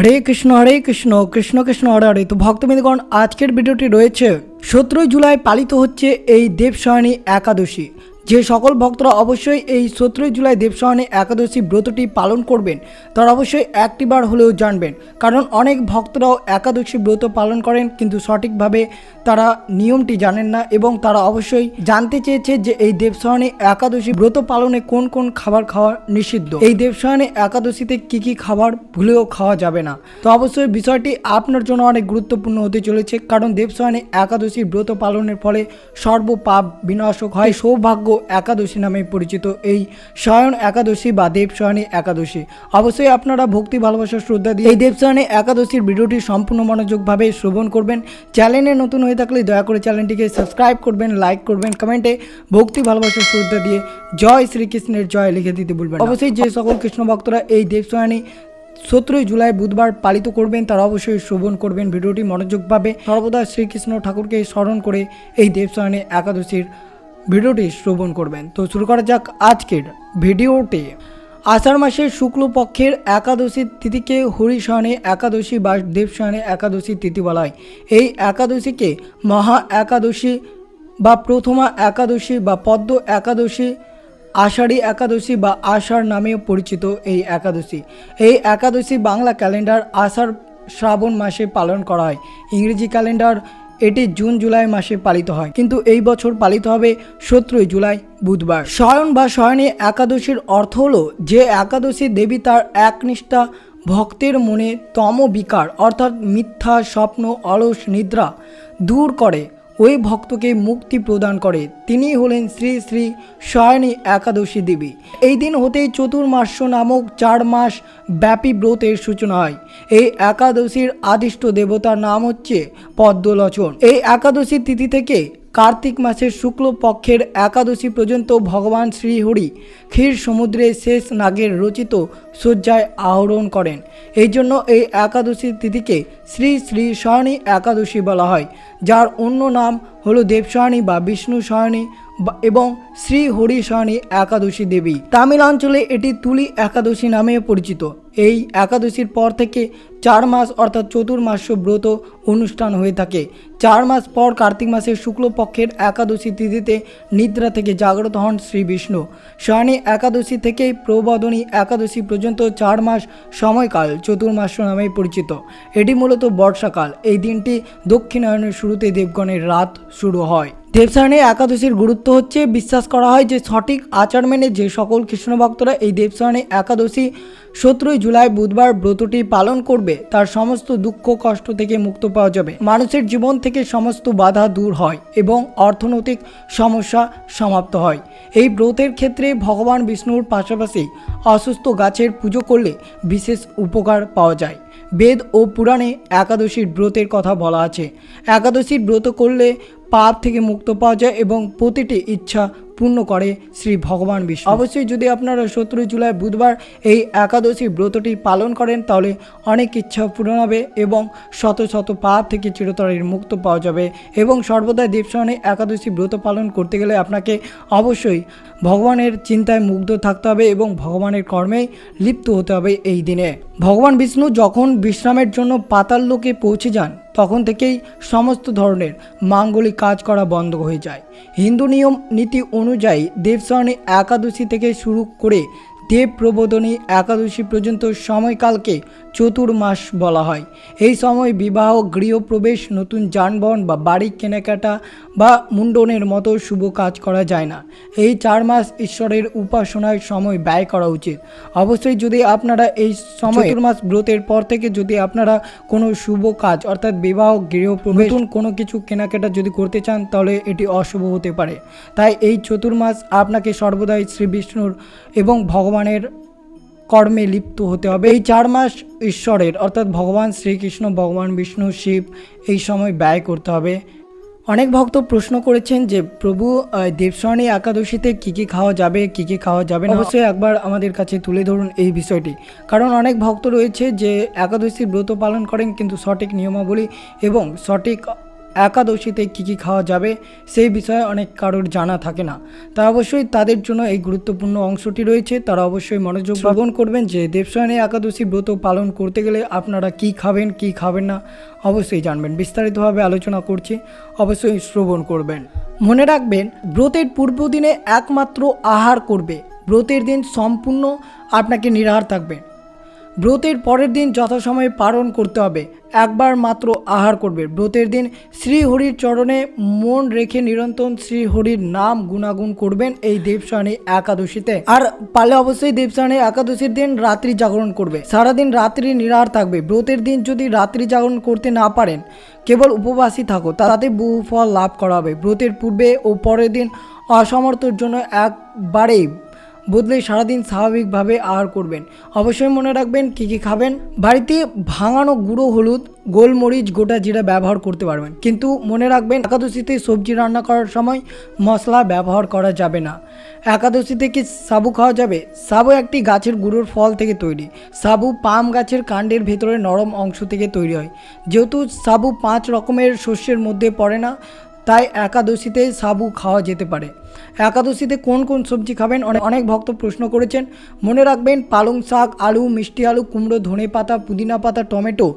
হরে কৃষ্ণ হরে কৃষ্ণ কৃষ্ণ কৃষ্ণ, হরে হরে। তো ভক্তবৃন্দগণ, আজকের ভিডিওটি রয়েছে সতেরোই জুলাই পালিত হচ্ছে এই দেবসায়নী একাদশী। যে সকল ভক্তরা অবশ্যই এই সতেরোই জুলাই দেবসায়নী একাদশী ব্রতটি পালন করবেন, তারা অবশ্যই একটিবার হলেও জানবেন। কারণ অনেক ভক্তরাও একাদশী ব্রত পালন করেন, কিন্তু সঠিকভাবে তারা নিয়মটি জানেন না এবং তারা অবশ্যই জানতে চেয়েছে যে এই দেবসায়নী একাদশী ব্রত পালনে কোন কোন খাবার খাওয়া নিষিদ্ধ। এই দেবসায়নী একাদশীতে কি কি খাবার ভুলেও খাওয়া যাবে না। তো অবশ্যই বিষয়টি আপনার জন্য অনেক গুরুত্বপূর্ণ হতে চলেছে, কারণ দেবসায়নী একাদশী ব্রত পালনের ফলে সর্ব পাপ বিনাশক হয়, সৌভাগ্য একাদশী নামে পরিচিত এই শয়ন একাদশী বা দেবসায়নী একাদশী। অবশ্যই আপনারা ভক্তি, ভালোবাসা, শ্রদ্ধা দিয়ে এই দেবসায়নী একাদশীর ভিডিওটি সম্পূর্ণ মনোযোগভাবে শ্রবণ করবেন। চ্যানেলে নতুন হয়ে থাকলে দয়া করে চ্যানেলটিকে সাবস্ক্রাইব করবেন, লাইক করবেন, কমেন্টে ভক্তি, ভালোবাসা, শ্রদ্ধা দিয়ে জয় শ্রীকৃষ্ণের জয় লিখে দিতে বলবেন অবশ্যই যে সকল কৃষ্ণ ভক্তরা এই দেবসায়নী সতেরোই জুলাই বুধবার পালিত করবেন, তারা অবশ্যই শ্রবণ করবেন। ভিডিওটি মনোযোগভাবে সর্বদা শ্রীকৃষ্ণ ঠাকুরকে স্মরণ করে এই দেবসায়নী একাদশীর ভিডিওটি শ্রবণ করবেন। তো শুরু করা যাক আজকের ভিডিওটি। আষাঢ় মাসের শুক্লপক্ষের একাদশী তিথিকে হরিশয়নে একাদশী বা দেবশয়নে একাদশী তিথি বলা হয়। এই একাদশীকে মহা একাদশী বা প্রথমা একাদশী বা পদ্ম একাদশী, আষাঢ়ী একাদশী বা আষাঢ় নামেও পরিচিত এই একাদশী। এই একাদশী বাংলা ক্যালেন্ডার আষাঢ় শ্রাবণ মাসে পালন করা হয়। ইংরেজি ক্যালেন্ডার এটি জুন জুলাই মাসে পালিত হয়। কিন্তু এই বছর পালিত হবে সতেরোই জুলাই, বুধবার। শয়ন বা শয়নে একাদশীর অর্থ হলো যে একাদশী দেবী তার একনিষ্ঠা ভক্তের মনে তম বিকার অর্থাৎ মিথ্যা, স্বপ্ন, অলস, নিদ্রা দূর করে। ওই ভক্তকে মুক্তি প্রদান করে। তিনি হলেন শ্রী শ্রী সয়নী একাদশী দেবী। এই দিন হতেই চতুর্মাস্য নামক চার মাস ব্যাপী ব্রতের সূচনা হয়। এই একাদশীর আদিষ্ট দেবতার নাম হচ্ছে পদ্মলোচন। এই একাদশী তিথি থেকে কার্তিক মাসের শুক্ল পক্ষের একাদশী পর্যন্ত ভগবান শ্রীহরি ক্ষীর সমুদ্রে শেষ নাগের রচিত শয্যায় আহরণ করেন। এই জন্য এই একাদশী তিথিকে শ্রী শ্রী শয়নী একাদশী বলা হয়, যার অন্য নাম হলো দেবশয়নী বা বিষ্ণু শয়নী বা- এবং শ্রী হরি শয়নী একাদশী দেবী। তামিল অঞ্চলে এটি তুলি একাদশী নামে পরিচিত। এই একাদশীর পর থেকে চার মাস অর্থাৎ চতুর্মাস্য ব্রত অনুষ্ঠান হয়ে থাকে। চার মাস পর কার্তিক মাসের শুক্লপক্ষের একাদশী তিথিতে নিদ্রা থেকে জাগ্রত হন শ্রী বিষ্ণু। একাদশী থেকে প্রবদনী একাদশী পর্যন্ত চার মাস সময়কাল চতুর্মাস্য নামে পরিচিত। এটি মূলত বর্ষাকাল। এই দিনটি দক্ষিণায়নের শুরুতে দেবগণের রাত শুরু হয়। দেবসায়নী একাদশীর গুরুত্ব হচ্ছে বিশ্বাস করা হয় যে সঠিক আচার মেনে যে সকল কৃষ্ণ ভক্তরা এই দেবসায়নী একাদশী সতেরোই জুলাই বুধবার ব্রতটি পালন করবে তার সমস্ত দুঃখ কষ্ট থেকে মুক্ত পাওয়া যাবে। মানুষের জীবন থেকে সমস্ত বাধা দূর হয় এবং অর্থনৈতিক সমস্যা সমাপ্ত হয়। এই ব্রতের ক্ষেত্রে ভগবান বিষ্ণুর পাশাপাশি অসুস্থ গাছের পুজো করলে বিশেষ উপকার পাওয়া যায়। বেদ ও পুরাণে একাদশীর ব্রতের কথা বলা আছে। একাদশীর ব্রত করলে পাপ থেকে মুক্ত পাওয়া যায় এবং প্রতিটি ইচ্ছা পূর্ণ করে শ্রী ভগবান বিষ্ণু। অবশ্যই যদি আপনারা সতেরোই জুলাই বুধবার এই একাদশী ব্রতটি পালন করেন, তাহলে অনেক ইচ্ছা পূরণ হবে এবং শত শত পাপ থেকে চিরতরের মুক্ত পাওয়া যাবে। এবং সর্বদাই দেবসায়নে একাদশী ব্রত পালন করতে গেলে আপনাকে অবশ্যই ভগবানের চিন্তায় মুগ্ধ থাকতে হবে এবং ভগবানের কর্মেই লিপ্ত হতে হবে এই দিনে। ভগবান বিষ্ণু যখন বিশ্রামের জন্য পাতাল লোকে পৌঁছে যান, তখন থেকেই সমস্ত ধরনের মাঙ্গলিক কাজ করা বন্ধ হয়ে যায়। হিন্দু নিয়ম নীতি অনুযায়ী দেবসরণে একাদশী থেকে শুরু করে দেব প্রবোধনী একাদশী পর্যন্ত সময়কালকে চতুর্মাস বলা হয়। এই সময় বিবাহ গৃহপ্রবেশ নতুন যানবাহন বা বাড়ি কেনাকাটা বা মুন্ডনের মতো শুভ কাজ করা যায় না। এই চার মাস ঈশ্বরের উপাসনায় সময় ব্যয় করা উচিত। অবশ্যই যদি আপনারা এই সময় চতুর্মাস ব্রতের পর থেকে যদি আপনারা কোনো শুভ কাজ অর্থাৎ বিবাহ গৃহপ্রবেশ নতুন কোনো কিছু কেনাকাটা যদি করতে চান তাহলে এটি অশুভ হতে পারে। তাই এই চতুর্মাস আপনাকে সর্বদাই শ্রী বিষ্ণুর এবং ভগবানের কর্মে লিপ্ত হতে হবে। এই চার মাস ঈশ্বরের, অর্থাৎ ভগবান শ্রীকৃষ্ণ, ভগবান বিষ্ণু, শিব, এই সময় ব্যয় করতে হবে। অনেক ভক্ত প্রশ্ন করেছেন যে, প্রভু দেবস্বামী একাদশীতে কী কী খাওয়া যাবে, কী কী খাওয়া যাবে না? অবশ্যই একবার আমাদের কাছে তুলে ধরুন এই বিষয়টি। কারণ অনেক ভক্ত রয়েছে যে একাদশী ব্রত পালন করেন কিন্তু সঠিক নিয়মাবলী এবং সঠিক একাদশীতে কী কী খাওয়া যাবে সেই বিষয়ে অনেক কারোর জানা থাকে না। তা অবশ্যই তাদের জন্য এই গুরুত্বপূর্ণ অংশটি রয়েছে। তারা অবশ্যই মনোযোগ শ্রবণ করবেন যে দেবসায়নী একাদশী ব্রত পালন করতে গেলে আপনারা কি খাবেন কি খাবেন না অবশ্যই জানবেন। বিস্তারিতভাবে আলোচনা করছি অবশ্যই শ্রবণ করবেন। মনে রাখবেন ব্রতের পূর্বদিনে একমাত্র আহার করবে। ব্রতের দিন সম্পূর্ণ আপনাকে নিরাহার থাকবেন ব্রতের পরের দিন যথাসময়ে পালন করতে হবে। একবার মাত্র আহার করবে। ব্রতের দিন শ্রীহরির চরণে মন রেখে নিরন্তর শ্রীহরির নাম গুণাগুণ করবেন এই দেবসানী একাদশীতে। আর পালে অবশ্যই দেবসানী একাদশীর দিন রাত্রি জাগরণ করবে। সারাদিন রাত্রি নিরাহার থাকবে। ব্রতের দিন যদি রাত্রি জাগরণ করতে না পারেন, কেবল উপবাসী থাকো, তাতে বহু ফল লাভ করা হবে। ব্রতের পূর্বে ও পরের দিন অসমর্থর জন্য একবারেই বদলে সারাদিন স্বাভাবিকভাবে আহার করবেন। অবশ্যই মনে রাখবেন, কী কী খাবেন? বাড়িতে ভাঙানো গুঁড়ো, হলুদ, গোলমরিচ, গোটা জিরা ব্যবহার করতে পারবেন। কিন্তু মনে রাখবেন, একাদশীতে সবজি রান্না করার সময় মশলা ব্যবহার করা যাবে না। একাদশীতে কি সাবু খাওয়া যাবে? সাবু একটি গাছের গুঁড়োর ফল থেকে তৈরি। সাবু পাম গাছের কাণ্ডের ভেতরে নরম অংশ থেকে তৈরি হয়। যেহেতু সাবু পাঁচ রকমের শস্যের মধ্যে পড়ে না তাই একাদশীতে সাবু খাওয়া যেতে পারে। একাদশীতে কোন কোন সবজি খাবেন? অনেক অনেক ভক্ত প্রশ্ন করেছেন। মনে রাখবেন, পালং শাক, আলু, মিষ্টি আলু, কুমড়ো, ধনে পাতা, পুদিনা পাতা, টমেটো,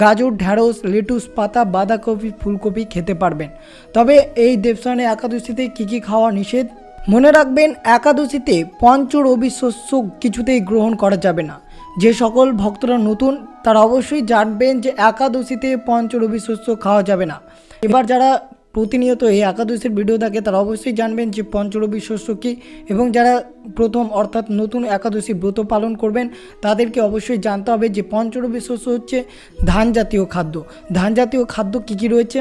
গাজর, ঢ্যাঁড়স, লেটুস পাতা, বাঁধাকপি, ফুলকপি খেতে পারবেন। তবে এই দেবসানে একাদশীতে কী কী খাওয়া নিষেধ? মনে রাখবেন, একাদশীতে পঞ্চ রবি শস্য কিছুতেই গ্রহণ করা যাবে না। যে সকল ভক্তরা নতুন, তারা অবশ্যই জানবেন যে একাদশীতে পঞ্চ রবি শস্য খাওয়া যাবে না। এবার যারা প্রতিনিয়ত এই একাদশীর ভিডিও থাকে তারা অবশ্যই জানবেন যে পঞ্চরবি শস্য কী এবং যারা প্রথম অর্থাৎ নতুন একাদশী ব্রত পালন করবেন, তাদেরকে অবশ্যই জানতে হবে যে পঞ্চরবি শস্য হচ্ছে ধান জাতীয় খাদ্য। ধান জাতীয় খাদ্য কী কী রয়েছে?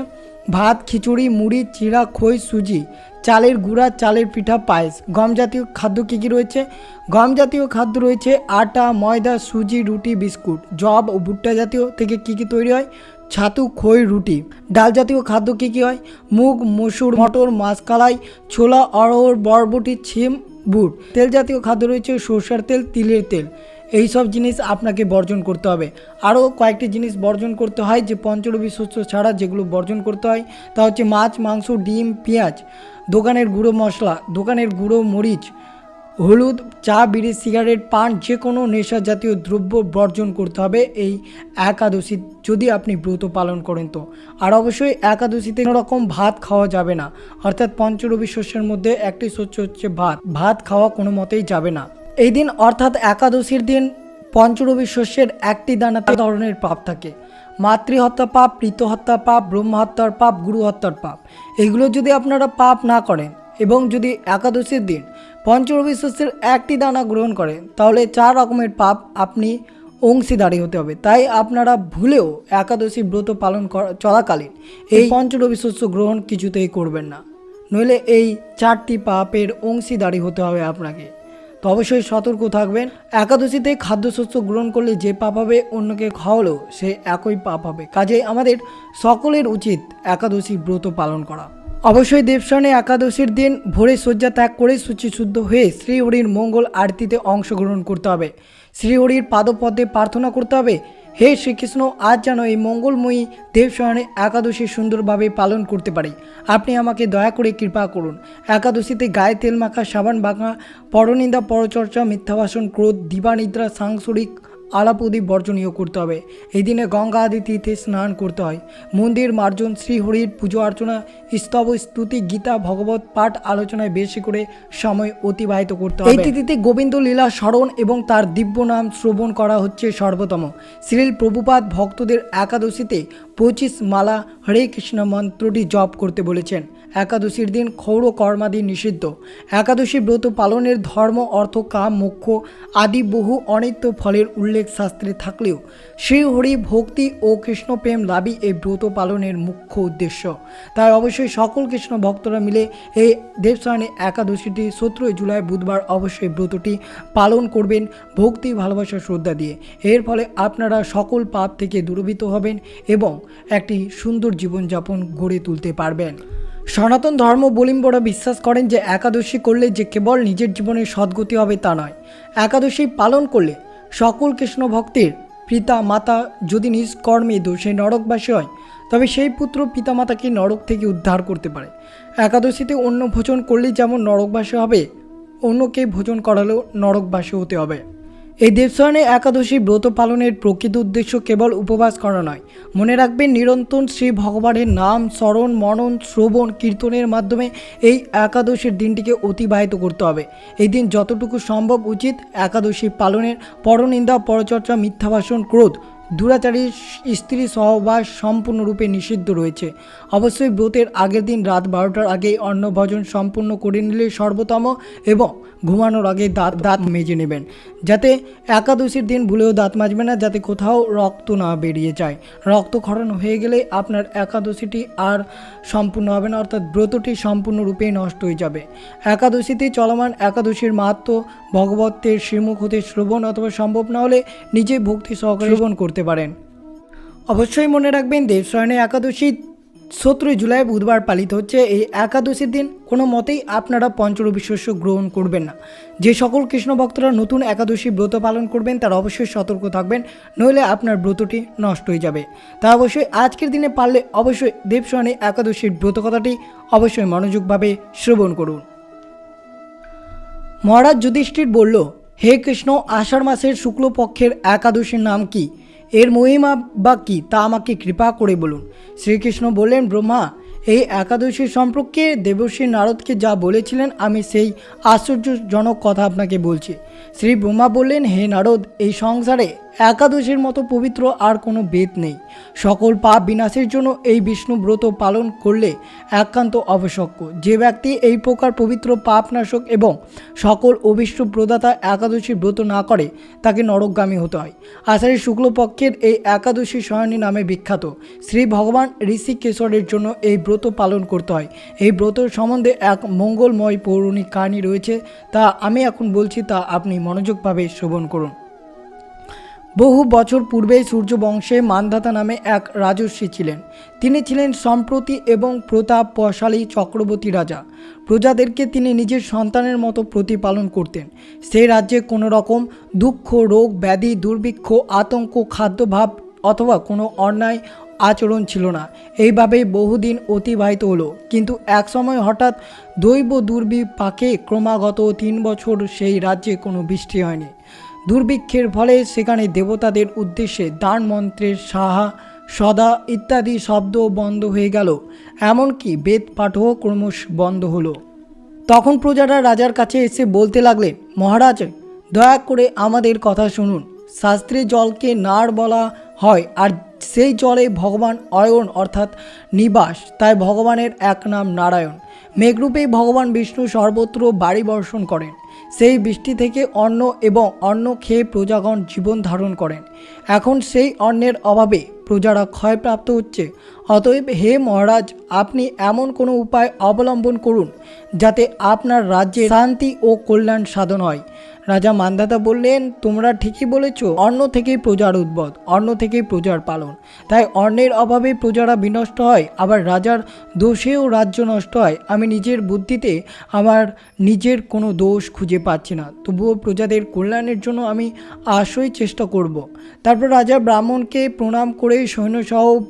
ভাত, খিচুড়ি, মুড়ি, চিড়া, খই, সুজি, চালের গুঁড়া, চালের পিঠা, পায়েস। গম জাতীয় খাদ্য কী কী রয়েছে? গম জাতীয় খাদ্য রয়েছে আটা, ময়দা, সুজি, রুটি, বিস্কুট। জব ও ভুট্টা জাতীয় থেকে কী কী তৈরি হয়? ছাতু, খই, রুটি। ডাল জাতীয় খাদ্য কী কী হয়? মুগ, মসুর, মটর মাছকালাই ছোলা, অড়হর, বরবটি, ছিম, বুট। তেল জাতীয় খাদ্য রয়েছে সরষের তেল, তিলের তেল। এই সব জিনিস আপনাকে বর্জন করতে হবে। আরও কয়েকটি জিনিস বর্জন করতে হয় যে পঞ্চরবি শস্য ছাড়া যেগুলো বর্জন করতে হয়, তা হচ্ছে মাছ, মাংস, ডিম, পেঁয়াজ। দোকানের গুঁড়ো মশলা, দোকানের গুঁড়ো মরিচ হলুদ, চা, বিড়ি, সিগারেট, পান যে কোনো নেশা জাতীয় দ্রব্য বর্জন করতে হবে এই একাদশী যদি আপনি ব্রত পালন করেন তো। আর অবশ্যই একাদশীতে কোনো রকম ভাত খাওয়া যাবে না। অর্থাৎ পঞ্চরবি শস্যের মধ্যে একটি শস্য হচ্ছে ভাত। ভাত খাওয়া কোনো মতেই যাবে না। এই দিন অর্থাৎ একাদশীর দিন পঞ্চরবি শস্যের একটি দানাতে ধরনের পাপ থাকে। মাতৃহত্যা পাপ প্রীতহত্যা পাপ, ব্রহ্মহত্যার পাপ গুরু হত্যার পাপ। এগুলো যদি আপনারা পাপ না করেন এবং যদি একাদশীর দিন পঞ্চরবি শস্যের একটি দানা গ্রহণ করেন তাহলে চার রকমের পাপ আপনি অংশীদারি হতে হবে। তাই আপনারা ভুলেও একাদশী ব্রত পালন করা চলাকালীন এই পঞ্চরবি শস্য গ্রহণ কিছুতেই করবেন না। নইলে এই চারটি পাপের অংশীদারি হতে হবে আপনাকে। তো অবশ্যই সতর্ক থাকবেন। একাদশীতে খাদ্যশস্য গ্রহণ করলে যে পাপ হবে অন্যকে খাওয়ালেও সে একই পাপ হবে। কাজেই আমাদের সকলের উচিত একাদশী ব্রত পালন করা। অবশ্যই দেবসানে একাদশীর দিন ভোরে শয্যা ত্যাগ করে শুচিশুদ্ধ হয়ে শ্রীহরির মঙ্গল আরতিতে অংশগ্রহণ করতে হবে। শ্রীহরির পাদপদে প্রার্থনা করতে হবে, হে শ্রীকৃষ্ণ, আজ যেন এই মঙ্গলময়ী দেবসানে একাদশী সুন্দরভাবে পালন করতে পারি। আপনি আমাকে দয়া করে কৃপা করুন। একাদশীতে গায়ে তেল মাখা, সাবান বাঁকা, পরনিন্দা, পরচর্চা, মিথ্যাবাসন, ক্রোধ, দিবানিদ্রা, সাংসারিক আলাপদি বর্জনীয় করতে হবে। এই দিনে গঙ্গা আদি তীর্থে স্নান করতে হয়। মন্দির মার্জন শ্রীহরির পুজো অর্চনা, স্তব স্তুতি, গীতা, ভগবত পাঠ আলোচনায় বেশি করে সময় অতিবাহিত করতে হবে। এই তিথিতে গোবিন্দ লীলা স্মরণ এবং তার দিব্য নাম শ্রবণ করা হচ্ছে সর্বতম শ্রীল প্রভুপাদ ভক্তদের একাদশীতে পঁচিশ মালা হরে কৃষ্ণ মন্ত্রটি জপ করতে বলেছেন। একাদশীর দিন ক্ষৌর কর্মাদি নিষিদ্ধ। একাদশী ব্রত পালনের ধর্ম, অর্থ, কাম, মোক্ষ আদি বহু অনিত্য ফলের উল্লেখ শাস্ত্রে থাকলেও শ্রীহরি ভক্তি ও কৃষ্ণপ্রেম লাভই এই ব্রত পালনের মুখ্য উদ্দেশ্য। তাই অবশ্যই সকল কৃষ্ণ ভক্তরা মিলে এই দেবসায়নে একাদশীটি সতেরোই জুলাই বুধবার অবশ্যই ব্রতটি পালন করবেন ভক্তি, ভালোবাসা, শ্রদ্ধা দিয়ে। এর ফলে আপনারা সকল পাপ থেকে দূরভীত হবেন এবং একটি সুন্দর জীবনযাপন গড়ে তুলতে পারবেন। সনাতন ধর্ম বলিম্বরা বিশ্বাস করেন যে একাদশী করলে যে কেবল নিজের জীবনে সদ্গতি হবে তা নয়। একাদশী পালন করলে সকল কৃষ্ণ ভক্তের পিতা মাতা যদি নিজ কর্মে দোষে নরকবাসী হয়, তবে সেই পুত্র পিতামাতাকে নরক থেকে উদ্ধার করতে পারে। একাদশীতে অন্য ভোজন করলে যেমন নরকবাসী হবে, অন্যকে ভোজন করালেও নরকবাসী হতে হবে। এই দেবস্বয়নে একাদশী ব্রত পালনের প্রকৃত উদ্দেশ্য কেবল উপবাস করা নয়। মনে রাখবেন, নিরন্তর শ্রী ভগবানের নাম, স্মরণ, মনন, শ্রবণ, কীর্তনের মাধ্যমে এই একাদশীর দিনটিকে অতিবাহিত করতে হবে। এই দিন যতটুকু সম্ভব উচিত একাদশী পালনের পরনিন্দা, পরচর্চা, মিথ্যাভাষণ, ক্রোধ। দুরাচারী স্ত্রী সহবাস সম্পূর্ণরূপে নিষিদ্ধ রয়েছে। অবশ্যই ব্রতের আগের দিন রাত বারোটার আগেই অন্নভোজন সম্পূর্ণ করে নিলে সর্বোত্তম এবং ঘুমানোর আগে দাঁত দাঁত মেজে নেবেন। যাতে একাদশীর দিন ভুলেও দাঁত মাজবে না, যাতে কোথাও রক্ত না বেরিয়ে যায়। রক্তক্ষরণ হয়ে গেলে আপনার একাদশীটি আর সম্পূর্ণ হবে না, অর্থাৎ ব্রতটি সম্পূর্ণরূপে নষ্ট হয়ে যাবে। একাদশীতে চলমান একাদশীর মাহাত্ম ভগবতের শ্রীমুখ হতে শ্রবণ অথবা সম্ভব না হলে নিজে ভক্তি সহকারে শ্রবণ করতে পারেন। অবশ্যই মনে রাখবেন দেবশয়নে একাদশী সতেরোই জুলাই বুধবার পালিত হচ্ছে এই একাদশীর দিন। কোনো মতেই আপনারা পঞ্চরবি শস্য গ্রহণ করবেন না। যে সকল কৃষ্ণ ভক্তরা নতুন একাদশী ব্রত পালন করবেন, তারা অবশ্যই সতর্ক থাকবেন, নইলে আপনার ব্রতটি নষ্ট হয়ে যাবে। তা অবশ্যই আজকের দিনে পারলে অবশ্যই দেবশয়নে একাদশীর ব্রত কথাটি অবশ্যই মনোযোগভাবে শ্রবণ করুন। মহারাজ যুধিষ্ঠির বলল, হে কৃষ্ণ, আষাঢ় মাসের শুক্লপক্ষের একাদশীর নাম কি? এর মহিমা বা কী তা আমাকে কৃপা করে বলুন। শ্রীকৃষ্ণ বললেন, ব্রহ্মা, এই একাদশী সম্পর্কে দেবশ্রী নারদকে যা বলেছিলেন, আমি সেই আশ্চর্যজনক কথা আপনাকে বলছি। শ্রী ব্রহ্মা বললেন, হে নারদ, এই সংসারে একাদশীর মতো পবিত্র আর কোনো বেদ নেই। সকল পাপ বিনাশের জন্য এই বিষ্ণু ব্রত পালন করলে একান্ত আবশ্যক। যে ব্যক্তি এই প্রকার পবিত্র পাপনাশক এবং সকল অবিষ্ট প্রদাতা একাদশী ব্রত না করে, তাকে নরকগামী হতে হয়। আষাঢ়ী শুক্লপক্ষের এই একাদশী শয়নী নামে বিখ্যাত। শ্রী ভগবান ঋষিকেশ্বরের জন্য এই ব্রত পালন করতে হয়। এই ব্রত সম্বন্ধে এক মঙ্গলময় পৌরাণিক কাহিনী রয়েছে, তা আমি এখন বলছি, তা আপনি মনোযোগভাবে শ্রবণ করুন। বহু বছর পূর্বে সূর্য বংশে মানধাতা নামে এক রাজস্বী ছিলেন। তিনি ছিলেন সম্প্রতি এবং প্রতাপ প্রতাপশালী চক্রবর্তী রাজা। প্রজাদেরকে তিনি নিজের সন্তানের মতো প্রতিপালন করতেন। সেই রাজ্যে কোনো রকম দুঃখ, রোগ, ব্যাধি, দুর্ভিক্ষ, আতঙ্ক, খাদ্যভাব অথবা কোনো অন্যায় আচরণ ছিল না। এইভাবেই বহুদিন অতিবাহিত হলো। কিন্তু এক সময় হঠাৎ দৈব দুর্বিপাকে ক্রমাগত তিন বছর সেই রাজ্যে কোনো বৃষ্টি হয়নি। দুর্ভিক্ষের ফলে সেখানে দেবতাদের উদ্দেশ্যে দান মন্ত্রের সাহা, সদা ইত্যাদি শব্দ বন্ধ হয়ে গেল। এমনকি বেদ পাঠও ক্রমশ বন্ধ হলো। তখন প্রজারা রাজার কাছে এসে বলতে লাগলেন, মহারাজ, দয়া করে আমাদের কথা শুনুন। শাস্ত্রে জলকে নার বলা হয়, আর সেই জলে ভগবান অয়ন অর্থাৎ নিবাস, তাই ভগবানের এক নাম নারায়ণ। মেঘরূপেই ভগবান বিষ্ণু সর্বত্র বাড়ি বর্ষণ করেন। সেই বৃষ্টি থেকে অন্ন এবং অন্ন খেয়ে প্রজাগণ জীবন ধারণ করেন। এখন সেই অন্নের অভাবে প্রজারা ক্ষয়প্রাপ্ত হচ্ছে। অতএব হে মহারাজ, আপনি এমন কোনো উপায় অবলম্বন করুন যাতে আপনার রাজ্যে শান্তি ও কল্যাণ সাধন হয়। রাজা মান্ধাতা বললেন, তোমরা ঠিকই বলেছ, অন্ন থেকেই প্রজার উদ্ভব, অন্ন থেকেই প্রজার পালন। তাই অন্নের অভাবে প্রজারা বিনষ্ট হয়, আবার রাজার দোষেও রাজ্য নষ্ট হয়। আমি নিজের বুদ্ধিতে আমার নিজের কোনো দোষ খুঁজে পাচ্ছি না। তবুও প্রজাদের কল্যাণের জন্য আমি আশই চেষ্টা করব। তারপর রাজা ব্রাহ্মণকে প্রণাম করে সৈন্যসহ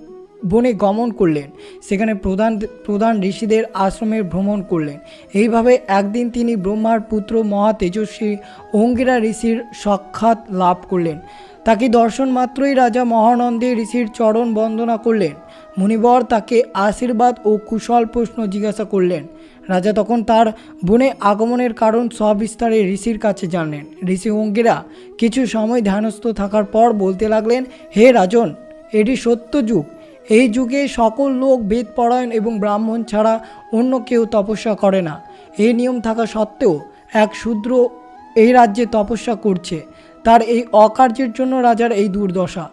বনে গমন করলেন। সেখানে প্রধান প্রধান ঋষিদের আশ্রমে ভ্রমণ করলেন। এইভাবে একদিন তিনি ব্রহ্মার পুত্র মহা তেজস্বী অঙ্গিরা ঋষির সাক্ষাৎ লাভ করলেন। তাকে দর্শন মাত্রই রাজা মহানন্দে ঋষির চরণ বন্দনা করলেন। মুনিবর তাকে আশীর্বাদ ও কুশল প্রশ্ন জিজ্ঞাসা করলেন রাজা তখন তার বনে আগমনের কারণ সবিস্তারে ঋষির কাছে জানলেন। ঋষি অঙ্গিরা কিছু সময় ধ্যানস্থ থাকার পর বলতে লাগলেন, হে রাজন, এটি সত্য যুগ। এই যুগে সকল লোক বেদ পরায়ণ এবং ব্রাহ্মণ ছাড়া অন্য কেউ তপস্যা করে না। এই নিয়ম থাকা সত্ত্বেও এক শূদ্র এই রাজ্যে তপস্যা করছে। তার এই অকার্যের জন্য রাজার এই দুর্দশা।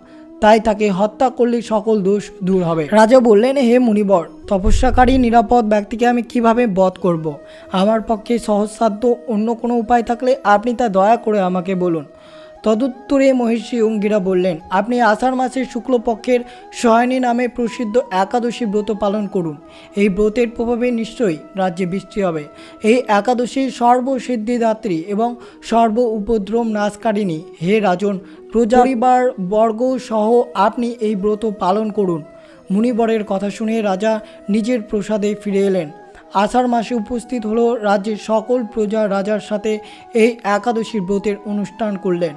তাই তাকে হত্যা করলে সকল দোষ দূর হবে। রাজা বললেন, হে মুনিবর তপস্যাকারী নিরাপদ ব্যক্তিকে আমি কীভাবে বধ করব। আমার পক্ষে সহজসাধ্য অন্য কোনো উপায় থাকলে আপনি তা দয়া করে আমাকে বলুন। তদুত্তরে মহিষী অঙ্গিরা বললেন, আপনি আষাঢ় মাসের শুক্লপক্ষের সয়নী নামে প্রসিদ্ধ একাদশী ব্রত পালন করুন। এই ব্রতের প্রভাবে নিশ্চয়ই রাজ্যে বৃষ্টি হবে। এই একাদশী সর্বসিদ্ধিদাত্রী এবং সর্ব উপদ্রব নাশকারিণী। হে রাজন প্রজা পরিবার বর্গ সহ আপনি এই ব্রত পালন করুন। মুনিবরের কথা শুনে রাজা নিজের প্রসাদে ফিরে এলেন। আষাঢ় মাসে উপস্থিত হল রাজ্যের সকল প্রজা রাজার সাথে এই একাদশী ব্রতের অনুষ্ঠান করলেন।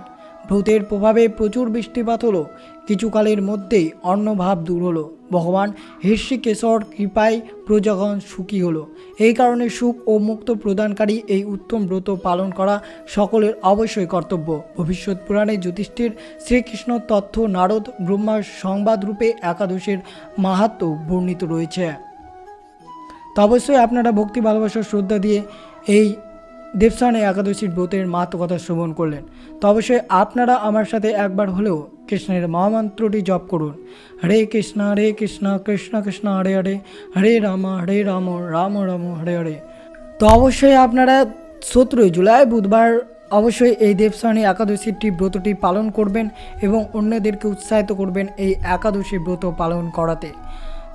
ব্রতের প্রভাবে প্রচুর বৃষ্টিপাত হলো। কিছুকালের মধ্যেই অন্নভাব দূর হলো। ভগবান হৃষিকেশর কৃপায় প্রজাগণ সুখী হলো। এই কারণে সুখ ও মুক্ত প্রদানকারী এই উত্তম ব্রত পালন করা সকলের অবশ্যই কর্তব্য। ভবিষ্যৎ পুরাণে যুধিষ্ঠির শ্রীকৃষ্ণ তথ্য নারদ ব্রহ্মার সংবাদরূপে একাদশের মাহাত্ম বর্ণিত রয়েছে। তো অবশ্যই আপনারা ভক্তি ভালোবাসার শ্রদ্ধা দিয়ে এই দেবস্থানে একাদশীর ব্রতের মাহাত্ম কথা শ্রবণ করলেন। তো অবশ্যই আপনারা আমার সাথে একবার হলেও কৃষ্ণের মহামন্ত্রটি জপ করুন। হরে কৃষ্ণ হরে কৃষ্ণ কৃষ্ণ কৃষ্ণ, হরে হরে হরে রাম হরে রাম রাম রাম, হরে হরে। তো অবশ্যই আপনারা সতেরোই জুলাই বুধবার অবশ্যই এই দেবস্থানী একাদশীটি ব্রতটি পালন করবেন এবং অন্যদেরকে উৎসাহিত করবেন এই একাদশী ব্রত পালন করাতে।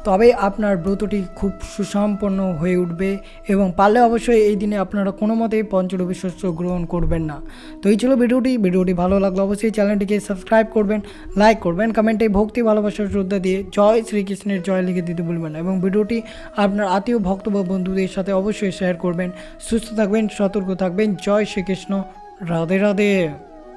তবে আপনার ব্রতটি খুব সুসম্পন্ন হয়ে উঠবে এবং পারলে অবশ্যই এই দিনে আপনারা কোনো মতেই পঞ্চরবি শস্য গ্রহণ করবেন না। তো এই ছিল ভিডিওটি। ভিডিওটি ভালো লাগলে অবশ্যই চ্যানেলটিকে সাবস্ক্রাইব করবেন, লাইক করবেন, কমেন্টে ভক্তি ভালোবাসার শ্রদ্ধা দিয়ে জয় শ্রীকৃষ্ণের জয় লিখে দিতে ভুলবেন না এবং ভিডিওটি আপনার আত্মীয়, ভক্ত বা বন্ধুদের সাথে অবশ্যই শেয়ার করবেন। সুস্থ থাকবেন, সতর্ক থাকবেন। জয় শ্রীকৃষ্ণ। রাধে রাধে।